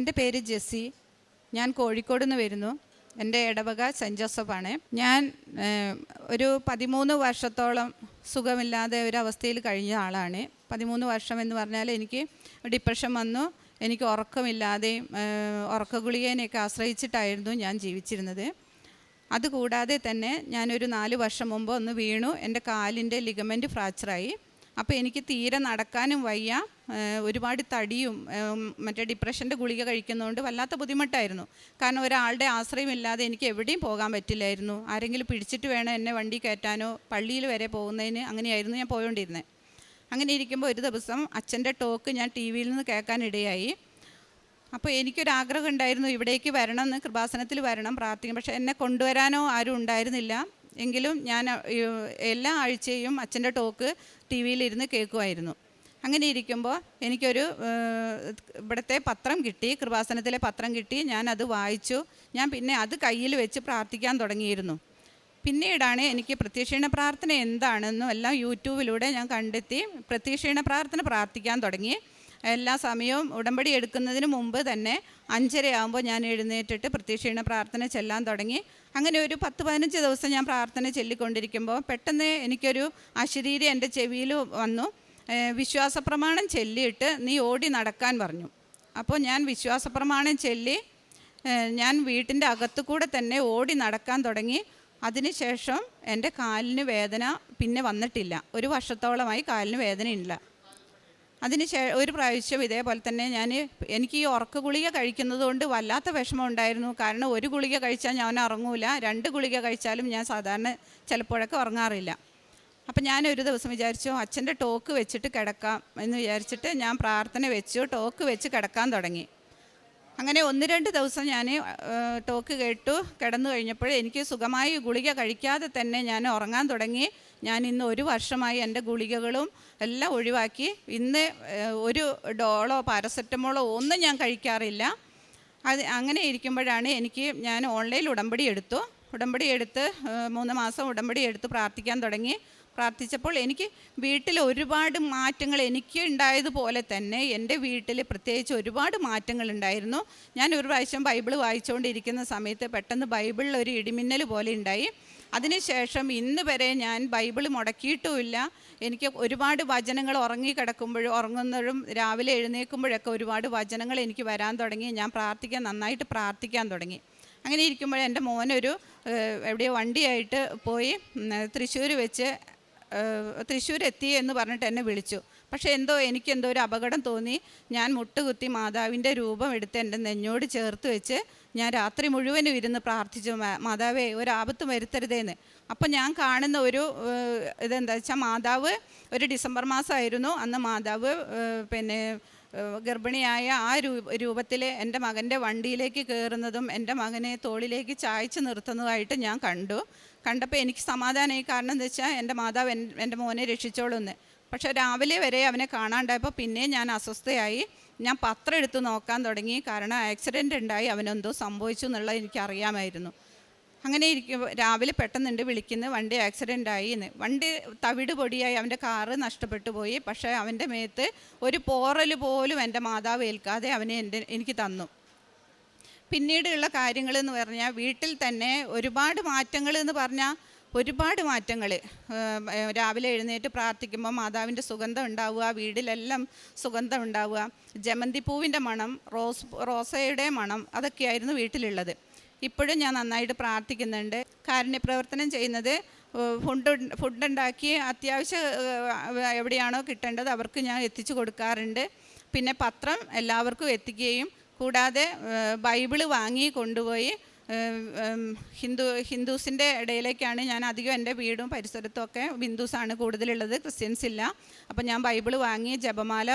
എന്റെ പേര് ജെസ്സി. ഞാൻ കോഴിക്കോട് നിന്ന് വരുന്നു. എന്റെ ഇടവക സെന്റ് ജോസഫാണ്. ഞാൻ ഒരു പതിമൂന്ന് വർഷത്തോളം സുഖമില്ലാതെ ഒരു അവസ്ഥയിൽ കഴിഞ്ഞ ആളാണ്. പതിമൂന്ന് വർഷം എന്ന് പറഞ്ഞാൽ എനിക്ക് ഡിപ്രഷൻ വന്നു. എനിക്ക് ഉറക്കമില്ലാതെയും ഉറക്ക ഗുളികേനെയൊക്കെ ആശ്രയിച്ചിട്ടായിരുന്നു ഞാൻ ജീവിച്ചിരുന്നത്. അതുകൂടാതെ തന്നെ ഞാനൊരു നാല് വർഷം മുമ്പ് ഒന്ന് വീണു. എന്റെ കാലിന്റെ ലിഗമെന്റ് ഫ്രാക്ചറായി. അപ്പോൾ എനിക്ക് തീരെ നടക്കാനും വയ്യ. ഒരുപാട് തടിയും മറ്റേ ഡിപ്രഷന്റെ ഗുളിക കഴിക്കുന്നതുകൊണ്ട് വല്ലാത്ത ബുദ്ധിമുട്ടായിരുന്നു. കാരണം ഒരാളുടെ ആശ്രയമില്ലാതെ എനിക്ക് എവിടെയും പോകാൻ പറ്റില്ലായിരുന്നു. ആരെങ്കിലും പിടിച്ചിട്ട് വേണം എന്നെ വണ്ടി കയറ്റാനോ പള്ളിയിൽ വരെ പോകുന്നതിന് അങ്ങനെയായിരുന്നു ഞാൻ പോയോണ്ടിരുന്നത് അങ്ങനെ ഇരിക്കുമ്പോൾ ഒരു ദിവസം അച്ഛന്റെ ടോക്ക് ഞാൻ ടി വിയിൽ നിന്ന് കേൾക്കാനിടയായി അപ്പോൾ എനിക്കൊരാഗ്രഹം ഉണ്ടായിരുന്നു ഇവിടേക്ക് വരണം എന്ന് കൃപാസനത്തിൽ വരണം പ്രാർത്ഥിക്കും പക്ഷേ എന്നെ കൊണ്ടുവരാനോ ആരും ഉണ്ടായിരുന്നില്ല. എങ്കിലും ഞാൻ എല്ലാ ആഴ്ചയും അച്ഛന്റെ ടോക്ക് ടി വിയിലിരുന്ന് കേൾക്കുമായിരുന്നു. അങ്ങനെ ഇരിക്കുമ്പോൾ എനിക്കൊരു ഇവിടുത്തെ പത്രം കിട്ടി കൃപാസനത്തിലെ പത്രം കിട്ടി ഞാൻ അത് വായിച്ചു. ഞാൻ പിന്നെ അത് കയ്യിൽ വെച്ച് പ്രാർത്ഥിക്കാൻ തുടങ്ങിയിരുന്നു. പിന്നീടാണ് എനിക്ക് പ്രത്യക്ഷീണ പ്രാർത്ഥന എന്താണെന്നും എല്ലാം യൂട്യൂബിലൂടെ ഞാൻ കണ്ടെത്തി പ്രത്യക്ഷീണ പ്രാർത്ഥന പ്രാർത്ഥിക്കാൻ തുടങ്ങി. എല്ലാ സമയവും ഉടമ്പടി എടുക്കുന്നതിന് മുമ്പ് തന്നെ അഞ്ചരയാകുമ്പോൾ ഞാൻ എഴുന്നേറ്റിട്ട് പ്രത്യക്ഷീണ പ്രാർത്ഥന ചെല്ലാൻ തുടങ്ങി. അങ്ങനെ ഒരു പത്ത് പതിനഞ്ച് ദിവസം ഞാൻ പ്രാർത്ഥന ചൊല്ലിക്കൊണ്ടിരിക്കുമ്പോൾ പെട്ടെന്ന് എനിക്കൊരു അശരീരി എന്റെ ചെവിയിൽ വന്നു. ഏഹ് വിശ്വാസപ്രമാണം ചൊല്ലിയിട്ട് നീ ഓടി നടക്കാൻ പറഞ്ഞു. അപ്പോൾ ഞാൻ വിശ്വാസപ്രമാണം ചൊല്ലി ഏഹ് ഞാൻ വീട്ടിന്റെ അകത്തു കൂടെ തന്നെ ഓടി നടക്കാൻ തുടങ്ങി. അതിനുശേഷം എന്റെ കാലിന് വേദന പിന്നെ വന്നിട്ടില്ല. ഒരു വർഷത്തോളമായി കാലിന് വേദനയില്ല. അതിന് ശേ ഒരു പ്രാവശ്യം ഇതേപോലെ തന്നെ ഞാൻ എനിക്ക് ഈ ഉറക്ക ഗുളിക കഴിക്കുന്നത് കൊണ്ട് വല്ലാത്ത വിഷമം ഉണ്ടായിരുന്നു. കാരണം ഒരു ഗുളിക കഴിച്ചാൽ ഞാൻ ഉറങ്ങൂല. രണ്ട് ഗുളിക കഴിച്ചാലും ഞാൻ സാധാരണ ചിലപ്പോഴൊക്കെ ഉറങ്ങാറില്ല. അപ്പം ഞാൻ ഒരു ദിവസം വിചാരിച്ചു അച്ഛന്റെ ടോക്ക് വെച്ചിട്ട് കിടക്കാം എന്ന് വിചാരിച്ചിട്ട് ഞാൻ പ്രാർത്ഥന വെച്ചു ടോക്ക് വെച്ച് കിടക്കാൻ തുടങ്ങി. അങ്ങനെ ഒന്ന് രണ്ട് ദിവസം ഞാൻ ടോക്ക് കേട്ടു കിടന്നു കഴിഞ്ഞപ്പോൾ എനിക്ക് സുഖമായി ഗുളിക കഴിക്കാതെ തന്നെ ഞാൻ ഉറങ്ങാൻ തുടങ്ങി. ഞാൻ ഇന്ന് ഒരു വർഷമായി എന്റെ ഗുളികകളും എല്ലാം ഒഴിവാക്കി. ഇന്ന് ഒരു ഡോളോ പാരസെറ്റമോളോ ഒന്നും ഞാൻ കഴിക്കാറില്ല. അത് അങ്ങനെ ഇരിക്കുമ്പോഴാണ് എനിക്ക് ഞാൻ ഓൺലൈനിൽ ഉടമ്പടി എടുത്തു. ഉടമ്പടി എടുത്ത് മൂന്ന് മാസം ഉടമ്പടി എടുത്ത് പ്രാർത്ഥിക്കാൻ തുടങ്ങി. പ്രാർത്ഥിച്ചപ്പോൾ എനിക്ക് വീട്ടിൽ ഒരുപാട് മാറ്റങ്ങൾ എനിക്ക് ഉണ്ടായതുപോലെ തന്നെ എന്റെ വീട്ടിൽ പ്രത്യേകിച്ച് ഒരുപാട് മാറ്റങ്ങൾ ഉണ്ടായിരുന്നു. ഞാൻ ഒരു പ്രാവശ്യം ബൈബിൾ വായിച്ചുകൊണ്ടിരിക്കുന്ന സമയത്ത് പെട്ടെന്ന് ബൈബിളിൽ ഒരു ഇടിമിന്നൽ പോലെ ഉണ്ടായി. അതിനുശേഷം ഇന്ന് വരെ ഞാൻ ബൈബിൾ മുടക്കിയിട്ടുമില്ല. എനിക്ക് ഒരുപാട് വചനങ്ങൾ ഉറങ്ങിക്കിടക്കുമ്പോഴും ഉറങ്ങുന്നതും രാവിലെ എഴുന്നേൽക്കുമ്പോഴൊക്കെ ഒരുപാട് വചനങ്ങൾ എനിക്ക് വരാൻ തുടങ്ങി. ഞാൻ പ്രാർത്ഥിക്കാൻ നന്നായിട്ട് പ്രാർത്ഥിക്കാൻ തുടങ്ങി. അങ്ങനെ ഇരിക്കുമ്പോൾ എന്റെ മോനൊരു എവിടെയോ വണ്ടിയായിട്ട് പോയി തൃശ്ശൂർ വെച്ച് തൃശ്ശൂർ എത്തി എന്ന് പറഞ്ഞിട്ട് എന്നെ വിളിച്ചു. പക്ഷേ എന്തോ എനിക്കെന്തോ ഒരു അപകടം തോന്നി. ഞാൻ മുട്ടുകുത്തി മാതാവിന്റെ രൂപം എടുത്ത് എന്റെ നെഞ്ഞോട് ചേർത്ത് വെച്ച് ഞാൻ രാത്രി മുഴുവനും ഇരുന്ന് പ്രാർത്ഥിച്ചു "മാ- മാതാവേ ഒരാപത്ത് വരുത്തരുതേന്ന്. അപ്പം ഞാൻ കാണുന്ന ഒരു ഇതെന്താ വെച്ചാൽ മാതാവ് ഒരു ഡിസംബർ മാസമായിരുന്നു. അന്ന് മാതാവ് പിന്നെ ഗർഭിണിയായ ആ രൂപത്തിൽ എന്റെ മകന്റെ വണ്ടിയിലേക്ക് കയറുന്നതും എന്റെ മകനെ തോളിലേക്ക് ചായച്ച് നിർത്തുന്നതായിട്ട് ഞാൻ കണ്ടു. കണ്ടപ്പോൾ എനിക്ക് സമാധാനമായി കാരണം എന്താ വെച്ചാൽ എന്റെ മാതാവ് എൻ- എന്റെ മോനെ രക്ഷിച്ചോളൂന്ന്. പക്ഷേ രാവിലെ വരെ അവനെ കാണാണ്ടായപ്പോൾ പിന്നെ ഞാൻ അസ്വസ്ഥയായി. ഞാൻ പത്രം എടുത്ത് നോക്കാൻ തുടങ്ങി. കാരണം ആക്സിഡന്റ് ഉണ്ടായി. അവനെന്തോ സംഭവിച്ചു എന്നുള്ളത് എനിക്കറിയാമായിരുന്നു. അങ്ങനെ ഇരിക്കും രാവിലെ പെട്ടെന്നുണ്ട് വിളിക്കുന്നത് വണ്ടി ആക്സിഡന്റ് ആയി എന്ന് വണ്ടി തവിട് പൊടിയായി. അവന്റെ കാറ് നഷ്ടപ്പെട്ടു പോയി. പക്ഷേ അവന്റെ മേത്ത് ഒരു പോറൽ പോലും എന്റെ മാതാവ് ഏൽക്കാതെ അവനെ എന്റെ എനിക്ക് തന്നു. പിന്നീടുള്ള കാര്യങ്ങൾ എന്ന് പറഞ്ഞാൽ വീട്ടിൽ തന്നെ ഒരുപാട് മാറ്റങ്ങൾ എന്ന് പറഞ്ഞാൽ ഒരുപാട് മാറ്റങ്ങൾ രാവിലെ എഴുന്നേറ്റ് പ്രാർത്ഥിക്കുമ്പോൾ മാതാവിന്റെ സുഗന്ധം ഉണ്ടാവുക വീടിലെല്ലാം സുഗന്ധം ഉണ്ടാവുക. ജമന്തി പൂവിന്റെ മണം റോസ് റോസയുടെ മണം അതൊക്കെയായിരുന്നു വീട്ടിലുള്ളത്. ഇപ്പോഴും ഞാൻ നന്നായിട്ട് പ്രാർത്ഥിക്കുന്നുണ്ട്. കാരുണ്യപ്രവർത്തനം ചെയ്യുന്നത് ഫുഡ് ഫുഡ് ഉണ്ടാക്കി അത്യാവശ്യം എവിടെയാണോ കിട്ടേണ്ടത് അവർക്ക് ഞാൻ എത്തിച്ചു കൊടുക്കാറുണ്ട്. പിന്നെ പത്രം എല്ലാവർക്കും എത്തിക്കുകയും കൂടാതെ ബൈബിൾ വാങ്ങി കൊണ്ടുപോയി ഹിന്ദു ഹിന്ദുസിന്റെ ഇടയിലേക്കാണ് ഞാൻ അധികം എന്റെ വീടും പരിസരത്തും ഒക്കെ ഹിന്ദുസാണ് കൂടുതലുള്ളത് ക്രിസ്ത്യൻസ് ഇല്ല. അപ്പോൾ ഞാൻ ബൈബിൾ വാങ്ങി ജപമാല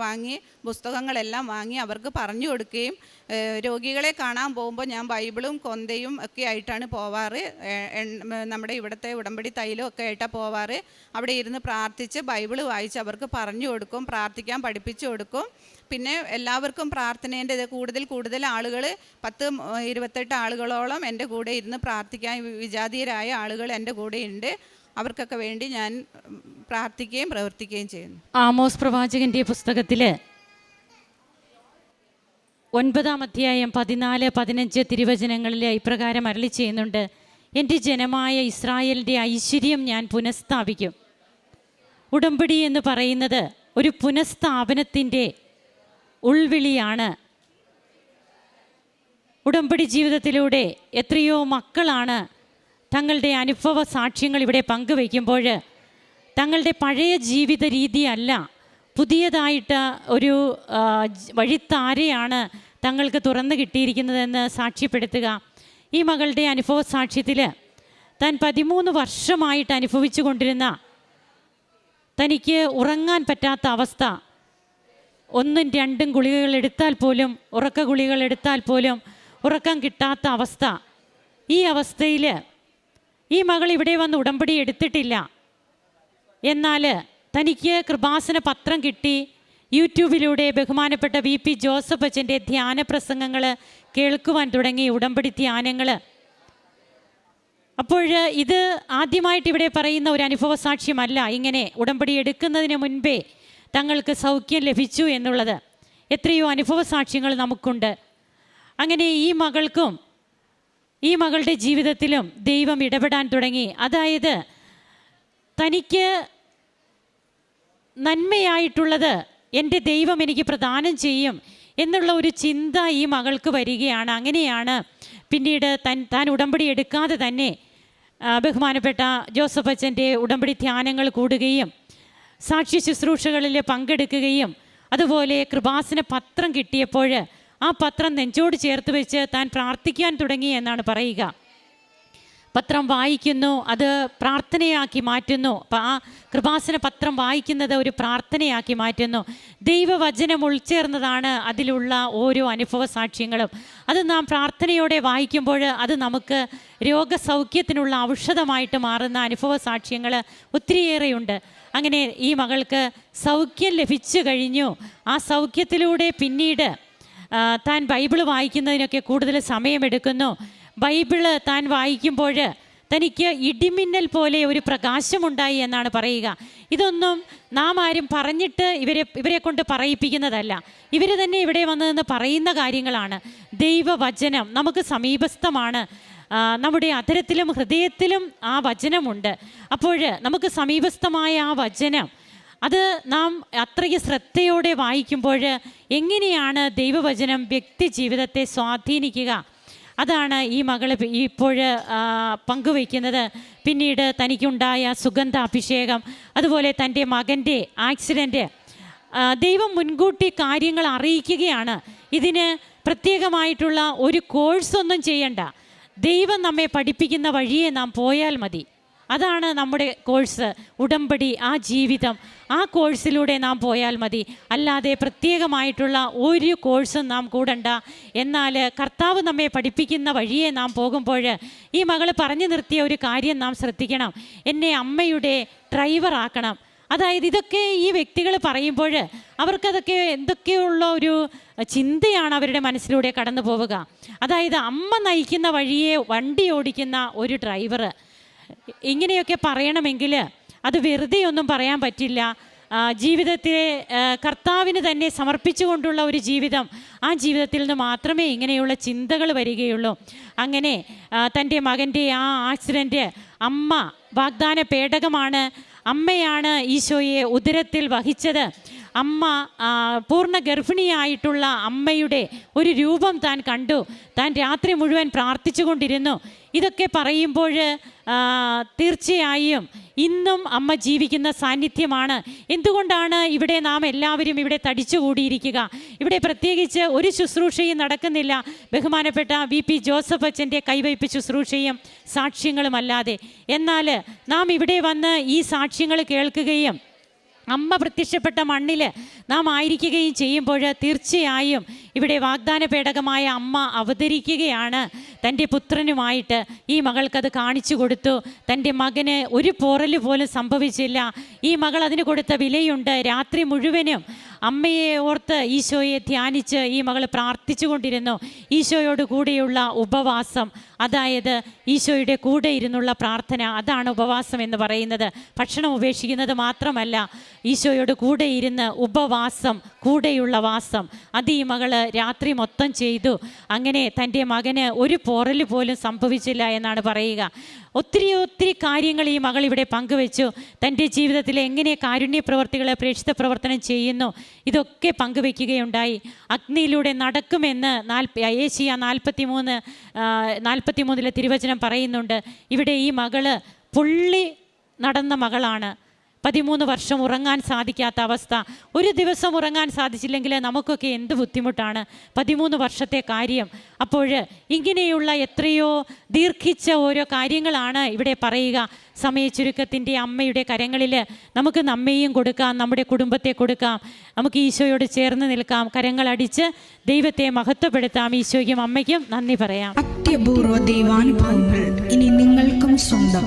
വാങ്ങി പുസ്തകങ്ങളെല്ലാം വാങ്ങി അവർക്ക് പറഞ്ഞു കൊടുക്കുകയും രോഗികളെ കാണാൻ പോകുമ്പോൾ ഞാൻ ബൈബിളും കൊന്തയും ഒക്കെ ആയിട്ടാണ് പോവാറ്. നമ്മുടെ ഇവിടുത്തെ ഉടമ്പടി തൈലും ഒക്കെ ആയിട്ടാണ് പോവാറ്. അവിടെ ഇരുന്ന് പ്രാർത്ഥിച്ച് ബൈബിൾ വായിച്ച് അവർക്ക് പറഞ്ഞു കൊടുക്കും പ്രാർത്ഥിക്കാൻ പഠിപ്പിച്ചു കൊടുക്കും. പിന്നെ എല്ലാവർക്കും പ്രാർത്ഥനേന്റെ ഇത് കൂടുതൽ കൂടുതൽ ആളുകൾ പത്ത് ഇരുപത്തെട്ട് ആളുകളോളം എന്റെ കൂടെ ഇരുന്ന് പ്രാർത്ഥിക്കാൻ വിജാതീയരായ ആളുകൾ എന്റെ കൂടെ ഉണ്ട്. അവർക്കൊക്കെ വേണ്ടി ഞാൻ പ്രാർത്ഥിക്കുകയും പ്രവർത്തിക്കുകയും ചെയ്യുന്നു. ആമോസ് പ്രവാചകന്റെ പുസ്തകത്തിൽ ഒൻപതാം അധ്യായം പതിനാല് പതിനഞ്ച് തിരുവചനങ്ങളിൽ ഇപ്രകാരം അരളി ചെയ്യുന്നുണ്ട്. എന്റെ ജനമായ ഇസ്രായേലിന്റെ ഐശ്വര്യം ഞാൻ പുനഃസ്ഥാപിക്കും. ഉടമ്പടി എന്ന് പറയുന്നത് ഒരു പുനഃസ്ഥാപനത്തിന്റെ ഉൾവിളിയാണ്. ഉടമ്പടി ജീവിതത്തിലൂടെ എത്രയോ മക്കളാണ് തങ്ങളുടെ അനുഭവ സാക്ഷ്യങ്ങൾ ഇവിടെ പങ്കുവയ്ക്കുമ്പോൾ തങ്ങളുടെ പഴയ ജീവിത രീതിയല്ല പുതിയതായിട്ട് ഒരു വഴിത്താരയാണ് തങ്ങൾക്ക് തുറന്നു കിട്ടിയിരിക്കുന്നതെന്ന് സാക്ഷ്യപ്പെടുത്തുക. ഈ മകളുടെ അനുഭവ സാക്ഷ്യത്തിൽ താൻ പതിമൂന്ന് വർഷമായിട്ട് അനുഭവിച്ചു കൊണ്ടിരുന്ന തനിക്ക് ഉറങ്ങാൻ പറ്റാത്ത അവസ്ഥ ഒന്നും രണ്ടും ഗുളികകൾ എടുത്താൽ പോലും ഉറക്ക ഗുളികകൾ എടുത്താൽ പോലും ഉറക്കം കിട്ടാത്ത അവസ്ഥ. ഈ അവസ്ഥയിൽ ഈ മകൾ ഇവിടെ വന്ന് ഉടമ്പടി എടുത്തിട്ടില്ല. എന്നാൽ തനിക്ക് കൃപാസന പത്രം കിട്ടി. യൂട്യൂബിലൂടെ ബഹുമാനപ്പെട്ട വി പി ജോസഫ് അച്ഛന്റെ ധ്യാന പ്രസംഗങ്ങൾ കേൾക്കുവാൻ തുടങ്ങി ഉടമ്പടി ധ്യാനങ്ങൾ. അപ്പോൾ ഇത് ആദ്യമായിട്ട് ഇവിടെ പറയുന്ന ഒരു അനുഭവ സാക്ഷ്യമല്ല ഇങ്ങനെ ഉടമ്പടി എടുക്കുന്നതിന് മുൻപേ തങ്ങൾക്ക് സൗഖ്യം ലഭിച്ചു എന്നുള്ളത്. എത്രയോ അനുഭവ സാക്ഷ്യങ്ങൾ നമുക്കുണ്ട്. അങ്ങനെ ഈ മകൾക്കും ഈ മകളുടെ ജീവിതത്തിലും ദൈവം ഇടപെടാൻ തുടങ്ങി. അതായത് തനിക്ക് നന്മയായിട്ടുള്ളത് എന്റെ ദൈവം എനിക്ക് പ്രദാനം ചെയ്യും എന്നുള്ള ഒരു ചിന്ത ഈ മകൾക്ക് വരികയാണ്. അങ്ങനെയാണ് പിന്നീട് തൻ താൻ ഉടമ്പടി എടുക്കാതെ തന്നെ ബഹുമാനപ്പെട്ട ജോസഫ് അച്ഛന്റെ ഉടമ്പടി ധ്യാനങ്ങൾ കൂടുകയും സാക്ഷ്യ ശുശ്രൂഷകളിൽ പങ്കെടുക്കുകയും അതുപോലെ കൃപാസന പത്രം കിട്ടിയപ്പോൾ ആ പത്രം നെഞ്ചോട് ചേർത്ത് വെച്ച് താൻ പ്രാർത്ഥിക്കാൻ തുടങ്ങി എന്നാണ് പറയുക. പത്രം വായിക്കുന്നു അത് പ്രാർത്ഥനയാക്കി മാറ്റുന്നു. ആ കൃപാസന പത്രം വായിക്കുന്നത് ഒരു പ്രാർത്ഥനയാക്കി മാറ്റുന്നു. ദൈവവചനം ഉൾച്ചേർന്നതാണ് അതിലുള്ള ഓരോ അനുഭവ സാക്ഷ്യങ്ങളും. അത് നാം പ്രാർത്ഥനയോടെ വായിക്കുമ്പോൾ അത് നമുക്ക് രോഗസൗഖ്യത്തിനുള്ള ഔഷധമായിട്ട് മാറുന്ന അനുഭവ സാക്ഷ്യങ്ങൾ ഒത്തിരിയേറെയുണ്ട്. അങ്ങനെ ഈ മകൾക്ക് സൗഖ്യം ലഭിച്ചു കഴിഞ്ഞു. ആ സൗഖ്യത്തിലൂടെ പിന്നീട് താൻ ബൈബിൾ വായിക്കുന്നതിനൊക്കെ കൂടുതൽ സമയമെടുക്കുന്നു. ബൈബിൾ താൻ വായിക്കുമ്പോൾ തനിക്ക് ഇടിമിന്നൽ പോലെ ഒരു പ്രകാശമുണ്ടായി എന്നാണ് പറയുക. ഇതൊന്നും നാം ആരും പറഞ്ഞിട്ട് ഇവരെ ഇവരെ കൊണ്ട് പറയിപ്പിക്കുന്നതല്ല. ഇവർ തന്നെ ഇവിടെ വന്നതെന്ന് പറയുന്ന കാര്യങ്ങളാണ്. ദൈവവചനം നമുക്ക് സമീപസ്ഥമാണ്. നമ്മുടെ അധരത്തിലും ഹൃദയത്തിലും ആ വചനമുണ്ട്. അപ്പോൾ നമുക്ക് സമീപസ്ഥമായ ആ വചനം അത് നാം അത്രയ്ക്ക് ശ്രദ്ധയോടെ വായിക്കുമ്പോൾ എങ്ങനെയാണ് ദൈവവചനം വ്യക്തി ജീവിതത്തെ സ്വാധീനിക്കുക? അതാണ് ഈ മകൾ ഇപ്പോൾ പങ്കുവയ്ക്കുന്നത്. പിന്നീട് തനിക്കുണ്ടായ സുഗന്ധ അഭിഷേകം അതുപോലെ തന്റെ മകന്റെ ആക്സിഡന്റ്. ദൈവം മുൻകൂട്ടി കാര്യങ്ങൾ അറിയിക്കുകയാണ്. ഇതിന് പ്രത്യേകമായിട്ടുള്ള ഒരു കോഴ്സൊന്നും ചെയ്യണ്ട. ദൈവം നമ്മെ പഠിപ്പിക്കുന്ന വഴിയെ നാം പോയാൽ മതി. അതാണ് നമ്മുടെ കോഴ്സ്. ഉടമ്പടി ആ ജീവിതം ആ കോഴ്സിലൂടെ നാം പോയാൽ മതി. അല്ലാതെ പ്രത്യേകമായിട്ടുള്ള ഒരു കോഴ്സും നാം കൂടണ്ട. എന്നാൽ കർത്താവ് നമ്മെ പഠിപ്പിക്കുന്ന വഴിയെ നാം പോകുമ്പോൾ ഈ മകൾ പറഞ്ഞു നിർത്തിയ ഒരു കാര്യം നാം ശ്രദ്ധിക്കണം. എന്നെ അമ്മയുടെ ഡ്രൈവറാക്കണം. അതായത് ഇതൊക്കെ ഈ വ്യക്തികൾ പറയുമ്പോൾ അവർക്കതൊക്കെ എന്തൊക്കെയുള്ള ഒരു ചിന്തയാണ് അവരുടെ മനസ്സിലൂടെ കടന്നു പോവുക. അതായത് അമ്മ നയിക്കുന്ന വഴിയെ വണ്ടി ഓടിക്കുന്ന ഒരു ഡ്രൈവർ. ഇങ്ങനെയൊക്കെ പറയണമെങ്കിൽ അത് വെറുതെ ഒന്നും പറയാൻ പറ്റില്ല. ജീവിതത്തിലെ കർത്താവിന് തന്നെ സമർപ്പിച്ചുകൊണ്ടുള്ള ഒരു ജീവിതം. ആ ജീവിതത്തിൽ നിന്ന് മാത്രമേ ഇങ്ങനെയുള്ള ചിന്തകൾ വരികയുള്ളൂ. അങ്ങനെ തന്റെ മകന്റെ ആ ആക്സിഡന്റ് അമ്മ വാഗ്ദാന പേടകമാണ് അമ്മയാണ് ഈശോയെ ഉദരത്തിൽ വഹിച്ചത്. അമ്മ പൂർണ ഗർഭിണിയായിട്ടുള്ള അമ്മയുടെ ഒരു രൂപം താൻ കണ്ടു. താൻ രാത്രി മുഴുവൻ പ്രാർത്ഥിച്ചുകൊണ്ടിരുന്നു. ഇതൊക്കെ പറയുമ്പോൾ തീർച്ചയായും ഇന്നും അമ്മ ജീവിക്കുന്ന സാന്നിധ്യമാണ്. എന്തുകൊണ്ടാണ് ഇവിടെ നാം എല്ലാവരും ഇവിടെ തടിച്ചുകൂടിയിരിക്കുക? ഇവിടെ പ്രത്യേകിച്ച് ഒരു ശുശ്രൂഷയും നടക്കുന്നില്ല. ബഹുമാനപ്പെട്ട വി പി ജോസഫ് അച്ഛന്റെ കൈവയ്പ് ശുശ്രൂഷയും സാക്ഷ്യങ്ങളുമല്ലാതെ. എന്നാൽ നാം ഇവിടെ വന്ന് ഈ സാക്ഷ്യങ്ങൾ കേൾക്കുകയും അമ്മ പ്രത്യക്ഷപ്പെട്ട മണ്ണിൽ നാം ആയിരിക്കുകയും ചെയ്യുമ്പോൾ തീർച്ചയായും ഇവിടെ വാഗ്ദാന പേടകമായ അമ്മ അവതരിക്കുകയാണ്. തന്റെ പുത്രനുമായിട്ട് ഈ മകൾക്കത് കാണിച്ചു കൊടുത്തു. തന്റെ മകന് ഒരു പോറൽ പോലും സംഭവിച്ചില്ല. ഈ മകൾ അതിന് കൊടുത്ത വിലയുണ്ട്. രാത്രി മുഴുവനും അമ്മയെ ഓർത്ത് ഈശോയെ ധ്യാനിച്ച് ഈ മകൾ പ്രാർത്ഥിച്ചു കൊണ്ടിരുന്നു. ഈശോയോട് കൂടെയുള്ള ഉപവാസം അതായത് ഈശോയുടെ കൂടെ ഇരുന്നുള്ള പ്രാർത്ഥന അതാണ് ഉപവാസം എന്ന് പറയുന്നത്. ഭക്ഷണം ഉപേക്ഷിക്കുന്നത് മാത്രമല്ല ഈശോയോട് കൂടെ ഇരുന്ന് ഉപവാസം കൂടെയുള്ള വാസം. അത് ഈ മകൾ രാത്രി മൊത്തം ചെയ്തു. അങ്ങനെ തന്റെ മകന് ഒരു പോറൽ പോലും സംഭവിച്ചില്ല എന്നാണ് പറയുക. ഒത്തിരി ഒത്തിരി കാര്യങ്ങൾ ഈ മകൾ ഇവിടെ പങ്കുവെച്ചു. തന്റെ ജീവിതത്തിൽ എങ്ങനെ കാരുണ്യ പ്രവർത്തികൾ പ്രേക്ഷിത പ്രവർത്തനം ചെയ്യുന്നു ഇതൊക്കെ പങ്കുവെക്കുകയുണ്ടായി. അഗ്നിയിലൂടെ നടക്കുമെന്ന് നാൽപ്പ ഏഷ്യ നാൽപ്പത്തി മൂന്ന് നാൽപ്പത്തി മൂന്നിലെ തിരുവചനം പറയുന്നുണ്ട്. ഇവിടെ ഈ മകൾ പുള്ളി നടന്ന മകളാണ്. പതിമൂന്ന് വർഷം ഉറങ്ങാൻ സാധിക്കാത്ത അവസ്ഥ. ഒരു ദിവസം ഉറങ്ങാൻ സാധിച്ചില്ലെങ്കിൽ നമുക്കൊക്കെ എന്ത് ബുദ്ധിമുട്ടാണ്? പതിമൂന്ന് വർഷത്തെ കാര്യം. അപ്പോൾ ഇങ്ങനെയുള്ള എത്രയോ ദീർഘിച്ച ഓരോ കാര്യങ്ങളാണ് ഇവിടെ പറയുക. സമയ ചുരുക്കത്തിന്റെ അമ്മയുടെ കരങ്ങളിൽ നമുക്ക് നമ്മയും കൊടുക്കാം നമ്മുടെ കുടുംബത്തെ കൊടുക്കാം. നമുക്ക് ഈശോയോട് ചേർന്ന് നിൽക്കാം. കരങ്ങളടിച്ച് ദൈവത്തെ മഹത്വപ്പെടുത്താം. ഈശോയ്ക്കും അമ്മയ്ക്കും നന്ദി പറയാം. അത്യപൂർവ ദൈവാനുഭവങ്ങൾ ഇനി നിങ്ങൾക്കും സ്വന്തം.